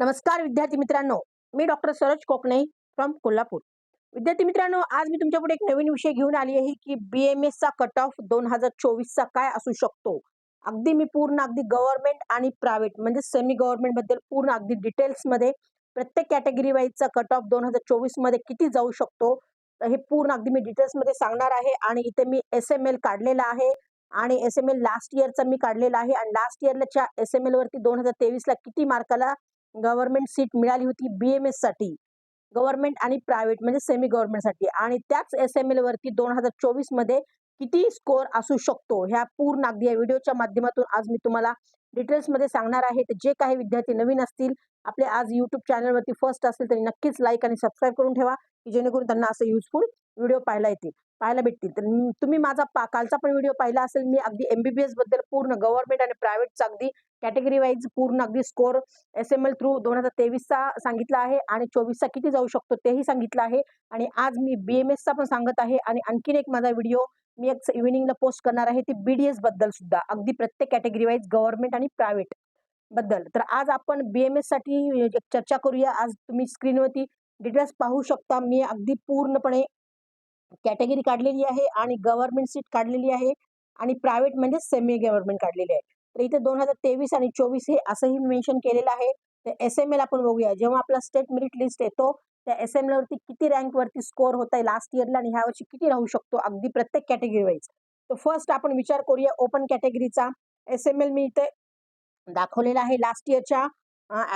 नमस्कार विद्यार्थी मित्रांनो. मी डॉक्टर सरोज कोकणे फ्रॉम कोल्हापूर. विद्यार्थी मित्रांनो आज मी तुमच्यापुढे एक नवीन विषय घेऊन आली आहे की बी एम एसचा कट ऑफ दोन हजार चोवीसचा काय असू शकतो? अगदी मी पूर्ण अगदी गव्हर्नमेंट आणि प्रायव्हेट म्हणजे सेमी गव्हर्नमेंटबद्दल पूर्ण अगदी डिटेल्समध्ये प्रत्येक कॅटेगरी वाईजचा कट ऑफ दोन हजार चोवीसमध्ये किती जाऊ शकतो? हे पूर्ण अगदी मी डिटेल्समध्ये सांगणार आहे आणि इथे मी एस एम एल काढलेला आहे आणि एस एम एल लास्ट इयरचा मी काढलेला आहे आणि लास्ट इयरच्या एस एम एल वरती दोन हजार तेवीस ला किती मार्काला गव्हर्नमेंट सीट मिळाली होती बी एमसाठी. गव्हर्नमेंट आणि प्रायव्हेट म्हणजे सेमी गव्हर्नमेंटसाठी आणि त्याच एस एम एलवरती दोन हजार चोवीसमध्ये किती स्कोअर असू शकतो ह्या पूर्ण अगदी या व्हिडिओच्या माध्यमातून आज मी तुम्हाला डिटेल्समध्ये सांगणार आहे. तर जे काही विद्यार्थी नवीन असतील आपले आज यूट्यूब चॅनलवरती फर्स्ट असतील तरी नक्कीच लाईक आणि सबस्क्राईब करून ठेवा की जेणेकरून त्यांना असं युजफुल व्हिडिओ पाहायला येतील पाहायला भेटतील. तर तुम्ही माझा पा- कालचा पण व्हिडिओ पाहिला असेल मी अगदी एमबीबीएसबद्दल पूर्ण गव्हर्नमेंट आणि प्रायव्हेटचा अगदी कॅटेगरी वाईज पूर्ण अगदी score S M L through दोन हजार तेवीसचा सांगितला आहे आणि चोवीसचा किती जाऊ शकतो तेही सांगितलं आहे. आणि आज मी बी एम एसचा पण सांगत आहे आणि आणखीन एक माझा व्हिडिओ मी एक इव्हिनिंगला पोस्ट करणार आहे ती बीडीएसबद्दल सुद्धा अगदी प्रत्येक कॅटेगरी वाईज गव्हर्नमेंट आणि प्रायव्हेटबद्दल. तर आज आपण बी एम एससाठी चर्चा करूया. आज तुम्ही स्क्रीनवरती डिटेल्स पाहू शकता. मी अगदी पूर्णपणे कॅटेगरी काढलेली आहे आणि गव्हर्नमेंट सीट काढलेली आहे आणि प्रायव्हेट म्हणजे सेमी गव्हर्नमेंट काढलेली आहे. तर इथे दोन हजार तेवीस आणि चोवीस हे असंही मेन्शन केलेलं आहे. तर एस एम एल आपण बघूया. जेव्हा आपला स्टेट मेरिट लिस्ट येतो त्या एस एम एलवरती किती रँकवरती स्कोअर होत आहे लास्ट इयरला आणि ह्या वर्षी किती राहू शकतो? अगदी प्रत्येक कॅटेगरी वाईज तर फर्स्ट आपण विचार करूया ओपन कॅटेगरीचा एस एम एल मी इथे दाखवलेला आहे लास्ट इयरच्या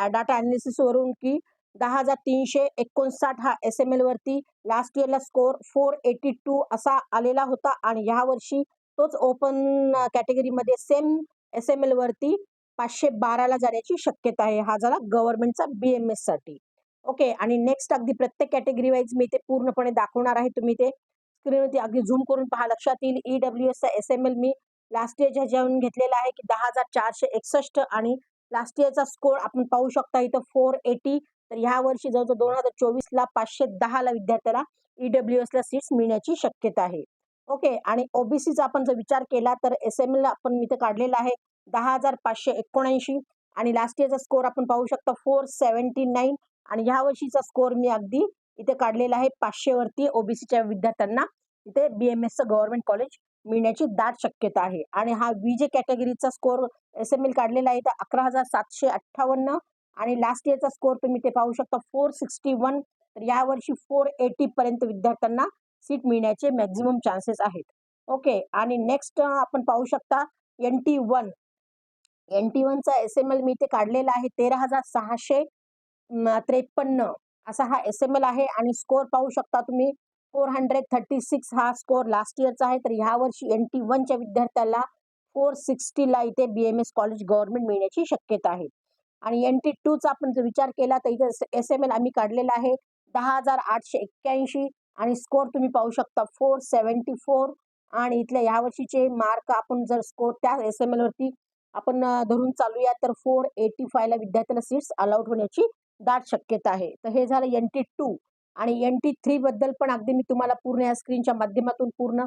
डाटा अनालिसिसवरून की दहा हजार तीनशे एकोणसाठ हा एस एम एलवरती लास्ट इयरला स्कोअर फोर एटी टू असा आलेला होता आणि ह्या वर्षी तोच ओपन कॅटेगरीमध्ये सेम एस एम एलवरती पाचशे बाराला जाण्याची शक्यता आहे. हा झाला गव्हर्नमेंटचा एम एससाठी ओके आणि नेक्स्ट अगदी प्रत्येक कॅटेगरी वाईज मी ते पूर्णपणे दाखवणार आहे. तुम्ही ते स्क्रीनवरती अगदी झूम करून पहा. लक्षात येईल ई डब्ल्यू एसचा एस एम एल मी लास्ट इयर ह्याच्यावरून घेतलेला आहे की दहा हजार चारशे एकसष्ट आणि लास्ट इयरचा स्कोर आपण पाहू शकता इथं फोर एटी तर ह्या वर्षी जवळजवळ दोन हजार चोवीसला पाचशे दहाला विद्यार्थ्याला ईडब्ल्यू एसला सीट्स मिळण्याची शक्यता आहे. ओके आणि ओबीसीचा आपण जर विचार केला तर एस एम एल आपण इथे काढलेला आहे दहा हजार पाचशे एकोणऐंशी आणि लास्ट इयरचा स्कोर आपण पाहू शकतो फोर सेव्हन्टी नाईन आणि ह्या वर्षीचा स्कोर मी अगदी इथे काढलेला आहे पाचशेवरती ओबीसीच्या विद्यार्थ्यांना. इथे बी एम एसचं गव्हर्नमेंट कॉलेज मिळण्याची दाट शक्यता आहे. आणि हा विजे कॅटेगरीचा स्कोर एस एम एल काढलेला आहे तर अकरा हजार सातशे अठ्ठावन्न आणि लास्ट इयरचा स्कोर तुम्ही ते पाहू शकता फोर सिक्स्टी वन तर यावर्षी फोर एटी पर्यंत विद्यार्थ्यांना सीट मिळण्याचे मॅक्झिमम चान्सेस आहेत. ओके आणि नेक्स्ट आपण पाहू शकता N T one N T वनचा S M L मी इथे काढलेला आहे तेरा हजार सहाशे त्रेपन्न. असा हा एस एम एल आहे आणि स्कोर पाहू शकता तुम्ही फोर हंड्रेड थर्टी सिक्स हा स्कोर लास्ट इयरचा आहे. तर ह्या वर्षी एन टी वनच्या विद्यार्थ्याला फोर सिक्स्टीला इथे B M S college government मिळण्याची शक्यता आहे. आणि एन टी टूचा आपण जर विचार केला तर इथे एस एम एल आम्ही काढलेला आहे. दहा हजार आठशे एक्क्याऐंशी आणि स्कोर तुम्ही पाहू शकता फोर सेवन्टी फोर आणि इथल्या यावर्षीचे मार्क आपण जर स्कोर त्या एस एम एलवरती आपण धरून चालूया तर फोर एटी फायला विद्यार्थ्याला सीट्स अलाउड होण्याची दाट शक्यता आहे. तर हे झालं एन टी टू आणि एन टी थ्रीबद्दल पण अगदी मी तुम्हाला पूर्ण या स्क्रीनच्या माध्यमातून पूर्ण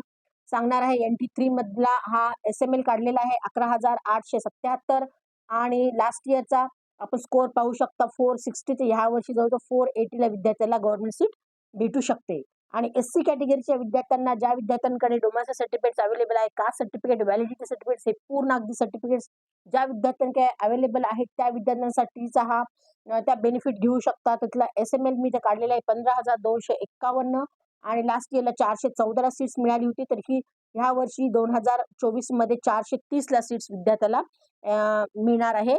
सांगणार आहे. एन टी थ्रीमधला हा एस एम एल काढलेला आहे अकरा हजार आठशे सत्याहत्तर आणि लास्ट इयरचा आपण स्कोअर पाहू शकता. फोर सिक्स्टी ते ह्या वर्षी जवळजवळ फोर एटीला विद्यार्थ्याला गव्हर्नमेंट सीट भेटू शकते. आणि एस सी कॅटेगरीच्या विद्यार्थ्यांना ज्या विद्यार्थ्यांकडे डोमेस्टर सर्टिफिकेट्स अवेलेबल आहे कास्ट सर्टिफिकेट व्हॅलिडिटी सर्टिफिकेट्स हे पूर्ण अगदी सर्टिफिकेट्स ज्या विद्यार्थ्यांकडे अवेलेबल आहेत त्या विद्यार्थ्यांसाठीचा हा त्या बेनिफिट घेऊ शकतात तिथला एस एम एल मी ते काढलेला आहे. पंधरा हजार दोनशे एक्कावन्न आणि लास्ट इयरला चारशे चौदाला सीट्स मिळाली होती. तर ही ह्या वर्षी दोन हजार चोवीसमध्ये चारशे तीसला सीट्स विद्यार्थ्याला मिळणार आहे.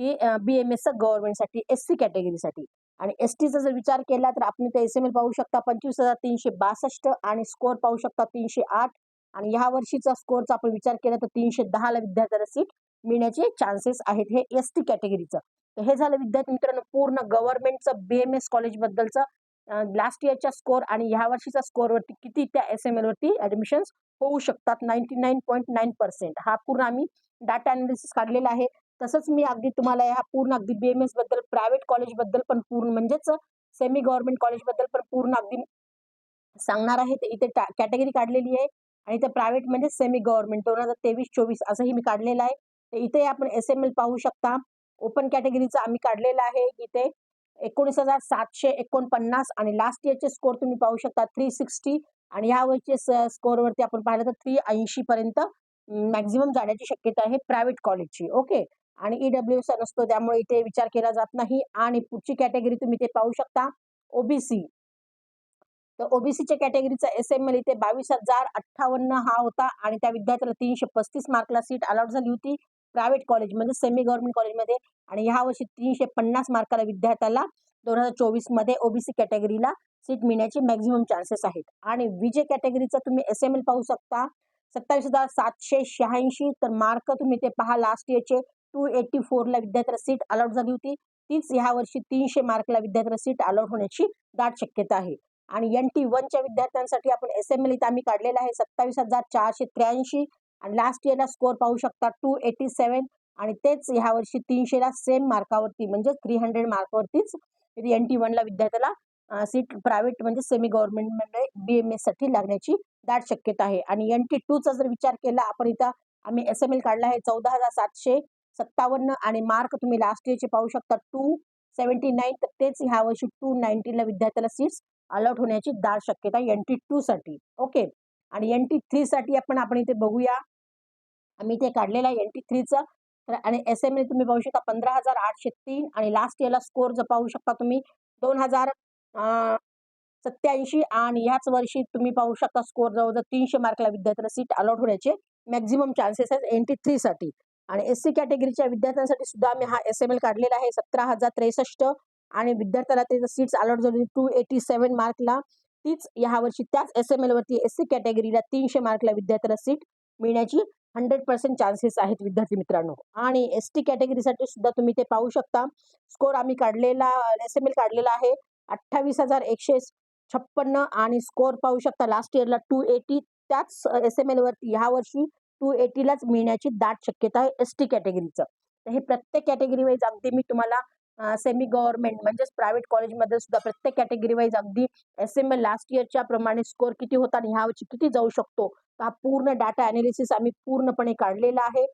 की बी एम एसचं गव्हर्नमेंटसाठी एस सी कॅटेगरीसाठी आणि एस टीचा जर विचार केला तर आपण इथे एस एम एल पाहू शकता पंचवीस हजार तीनशे बासष्ट आणि स्कोअर पाहू शकता तीनशे आठ. आणि ह्या वर्षीचा स्कोअरचा आपण विचार केला तर तीनशे दहाला विद्यार्थ्याला सीट मिळण्याचे चान्सेस आहेत हे एस टी कॅटेगरीचं तर हे झालं विद्यार्थी मित्रांनो पूर्ण गव्हर्नमेंटचं बी एम एस कॉलेजबद्दलचं लास्ट इयरच्या स्कोअर आणि ह्या वर्षीचा स्कोअरवरती किती त्या एस एम एलवरती ॲडमिशन्स ऍडमिशन्स होऊ शकतात ninety nine point nine percent हा पूर्ण आम्ही डाटा अनालिसिस काढलेला आहे. तसंच मी अगदी तुम्हाला ह्या पूर्ण अगदी बी एम एसबद्दल प्रायव्हेट कॉलेजबद्दल पण पूर्ण म्हणजेच सेमी गव्हर्नमेंट कॉलेजबद्दल पण पूर्ण अगदी सांगणार आहे. तर इथे कॅटेगरी काढलेली आहे. आणि इथे प्रायव्हेट म्हणजे सेमी गव्हर्नमेंट दोन हजार तेवीस चोवीस असंही मी काढलेलं आहे. तर इथे आपण एस एम एल पाहू शकता. ओपन कॅटेगरीचं आम्ही काढलेलं आहे इथे. एकोणीस हजार सातशे एकोणपन्नास आणि लास्ट इयरचे स्कोर तुम्ही पाहू शकता थ्री सिक्स्टी आणि यावरचे स्कोअरवरती आपण पाहिलं तर थ्री ऐंशी पर्यंत मॅक्झिमम जाण्याची शक्यता आहे प्रायव्हेट कॉलेजची ओके आणि ई डब्ल्यू एस नसतो त्यामुळे इथे विचार केला जात नाही. आणि पुढची कॅटेगरी तुम्ही ते पाहू शकता ओबीसी तर ओबीसीच्या कॅटेगरीचा एस एम एल इथे बावीस हजार अठ्ठावन्न हा होता आणि त्या विद्यार्थ्याला तीनशे पस्तीस मार्कला सीट अलॉट झाली होती प्रायव्हेट कॉलेज म्हणजे सेमी गव्हर्नमेंट कॉलेजमध्ये आणि ह्या वर्षी तीनशे पन्नास मार्काला विद्यार्थ्याला दोन हजार चोवीसमध्ये ओबीसी कॅटेगरीला सीट मिळण्याचे मॅक्झिमम चान्सेस आहेत. आणि विजय कॅटेगरीचा तुम्ही एस एम एल पाहू शकता सत्तावीस हजार सातशे शहाऐंशी. तर मार्क तुम्ही ते पहा लास्ट इयरचे टू एटी फोरला विद्यार्थ्याला सीट अलॉट झाली होती. तीच ह्या वर्षी तीनशे मार्कला विद्यार्थ्याला सीट अलॉट होण्याची दाट शक्यता आहे. आणि एन टी वनच्या विद्यार्थ्यांसाठी आपण एस एम एल इथं आम्ही काढलेला आहे. सत्तावीस हजार चारशे त्र्याऐंशी. आणि लास्ट इयरला स्कोअर पाहू शकता टू एटी सेवन आणि तेच ह्या वर्षी तीनशेला सेम मार्कावरती म्हणजे थ्री हंड्रेड मार्कवरतीच एन टी वनला विद्यार्थ्याला सीट प्रायव्हेट म्हणजे सेमी गव्हर्नमेंटमध्ये बी एम एससाठी लागण्याची दाट शक्यता आहे. आणि एन टी टूचा जर विचार केला आपण इथं आम्ही एस एम एल काढला आहे चौदा हजार सातशे. सत्तावन्न आणि मार्क तुम्ही लास्ट इयरचे पाहू शकता. टू सेवन्टी नाईन तर तेच ह्या वर्षी टू नाईन्टीनला विद्यार्थ्याला सीट्स अलॉट होण्याची दाट शक्यता एन टी टूसाठी ओके आणि एन टी थ्रीसाठी आपण आपण इथे बघूया. आम्ही इथे काढलेलं आहे एन टी थ्रीचं तर आणि एस एम ए तुम्ही पाहू शकता पंधरा हजार आठशे तीन आणि लास्ट इयरला स्कोर जर पाहू शकता तुम्ही दोन हजार सत्याऐंशी आणि ह्याच वर्षी तुम्ही पाहू शकता स्कोर जवळजवळ तीनशे मार्कला विद्यार्थ्याला सीट अलॉट होण्याचे मॅक्झिमम चान्सेस आहेत एन टी थ्रीसाठी आणि एस सी कॅटेगरीच्या विद्यार्थ्यांसाठी सुद्धा आम्ही हा एस एम एल काढलेला आहे सतरा हजार त्रेसष्ट. आणि विद्यार्थ्याला त्याचं सीट्स अलॉट झाली टू एटी सेवन मार्कला. तीच ह्या वर्षी त्याच एस एम एलवरती एस सी कॅटेगरीला तीनशे मार्कला विद्यार्थ्याला सीट मिळण्याची हंड्रेड पर्सेंट चान्सेस आहेत विद्यार्थी मित्रांनो. आणि एस टी कॅटेगरीसाठी सुद्धा तुम्ही ते पाहू शकता. स्कोर आम्ही काढलेला एस एम एल काढलेला आहे अठ्ठावीस हजार एकशे छप्पन्न. आणि स्कोर पाहू शकता लास्ट इयरला टू एटी त्याच एस एम एलवरती ह्या वर्षी टू एटीलाच मिळण्याची दाट शक्यता आहे एस टी कॅटेगरीचं तर हे प्रत्येक कॅटेगरी वाईज अगदी मी तुम्हाला सेमी गव्हर्नमेंट म्हणजेच प्रायव्हेट कॉलेजमध्ये सुद्धा प्रत्येक कॅटेगरी वाईज अगदी एस एम एल लास्ट इयरच्या प्रमाणे स्कोअर किती होता आणि ह्या वर्षी किती जाऊ शकतो हा पूर्ण डाटा अनालिसिस आम्ही पूर्णपणे काढलेला आहे.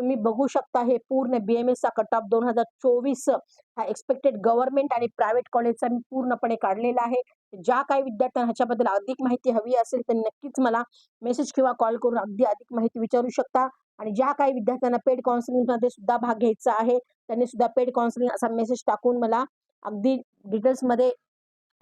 तुम्ही बघू शकता हे पूर्ण बी एम एसचा कट ऑफ दोन हजार चोवीस हा एक्सपेक्टेड गव्हर्नमेंट आणि प्रायव्हेट कॉलेजचा मी पूर्णपणे काढलेला आहे. ज्या काही विद्यार्थ्यांना ह्याच्याबद्दल अधिक माहिती हवी असेल तर नक्कीच मला मेसेज किंवा कॉल करून अगदी अधिक माहिती विचारू शकता. आणि ज्या काही विद्यार्थ्यांना पेड काउन्सिलिंगमध्ये सुद्धा भाग घ्यायचा आहे त्यांनी सुद्धा पेड काउन्सिलिंग असा मेसेज टाकून मला अगदी डिटेल्समध्ये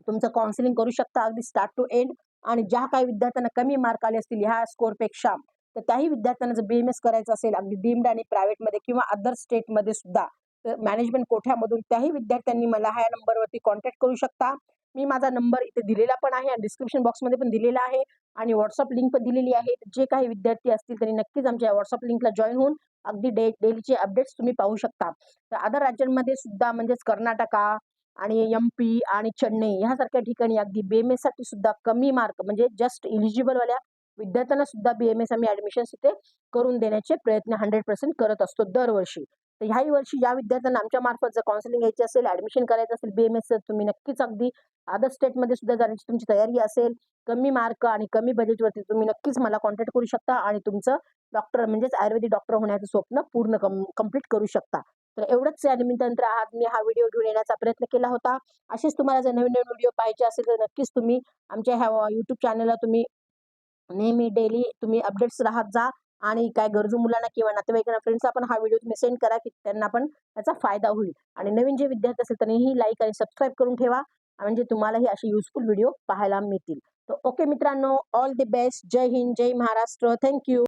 तुमचं काउन्सिलिंग करू शकता. अगदी स्टार्ट टू एंड आणि ज्या काही विद्यार्थ्यांना कमी मार्क आले असतील ह्या स्कोरपेक्षा तर त्याही विद्यार्थ्यांना जर बी एम एस करायचं असेल अगदी डीम्ड आणि प्रायव्हेटमध्ये किंवा अदर स्टेटमध्ये सुद्धा तर मॅनेजमेंट कोठ्यामधून त्याही विद्यार्थ्यांनी मला ह्या नंबरवरती कॉन्टॅक्ट करू शकता. मी माझा नंबर इथे दिलेला पण आहे आणि डिस्क्रिप्शन बॉक्समध्ये पण दिलेला आहे आणि व्हॉट्सअप लिंक पण दिलेली आहे. जे काही विद्यार्थी असतील त्यांनी नक्कीच आमच्या व्हॉट्सअप लिंकला जॉईन होऊन अगदी डे डेलीचे अपडेट्स तुम्ही पाहू शकता. तर अदर राज्यांमध्ये सुद्धा म्हणजेच कर्नाटका आणि एम पी आणि चेन्नई ह्यासारख्या ठिकाणी अगदी बी एम एससाठी सुद्धा कमी मार्क म्हणजे जस्ट इलिजिबलवाल्या विद्यार्थ्यांना सुद्धा बी एम एस आम्ही ॲडमिशन्स इथे करून देण्याचे प्रयत्न हंड्रेड पर्सेंट करत असतो दरवर्षी. तर ह्याही वर्षी या विद्यार्थ्यांना आमच्या मार्फत जर काउन्सिलिंग घ्यायची असेल ॲडमिशन करायचं असेल बी एम एस तुम्ही नक्कीच अगदी अदर स्टेटमध्ये सुद्धा जाण्याची तुमची तयारी असेल कमी मार्क आणि कमी बजेटवरती तुम्ही नक्कीच मला कॉन्टॅक्ट करू शकता आणि तुमचं डॉक्टर म्हणजेच आयुर्वेदिक डॉक्टर होण्याचं स्वप्न पूर्ण कम कंप्लीट करू शकता. तर एवढंच या निमित्तानंतर आज मी हा व्हिडिओ घेऊन येण्याचा प्रयत्न केला होता. असेच तुम्हाला जर नवीन नवीन व्हिडिओ पाहिजे असेल तर नक्कीच तुम्ही आमच्या ह्या यूट्यूब चॅनलला तुम्ही नेहमी डेली तुम्ही अपडेट्स राहत जा आणि काय गरजू मुलांना किंवा नातेवाईकांना फ्रेंड्सला पण हा व्हिडिओ तुम्ही सेंड करा की त्यांना पण त्याचा फायदा होईल. आणि नवीन जे विद्यार्थी असेल त्यांनीही लाईक आणि सबस्क्राईब करून ठेवा. म्हणजे तुम्हालाही असे युजफुल व्हिडिओ पाहायला मिळतील. तर ओके मित्रांनो ऑल द बेस्ट जय हिंद जय महाराष्ट्र. Thank you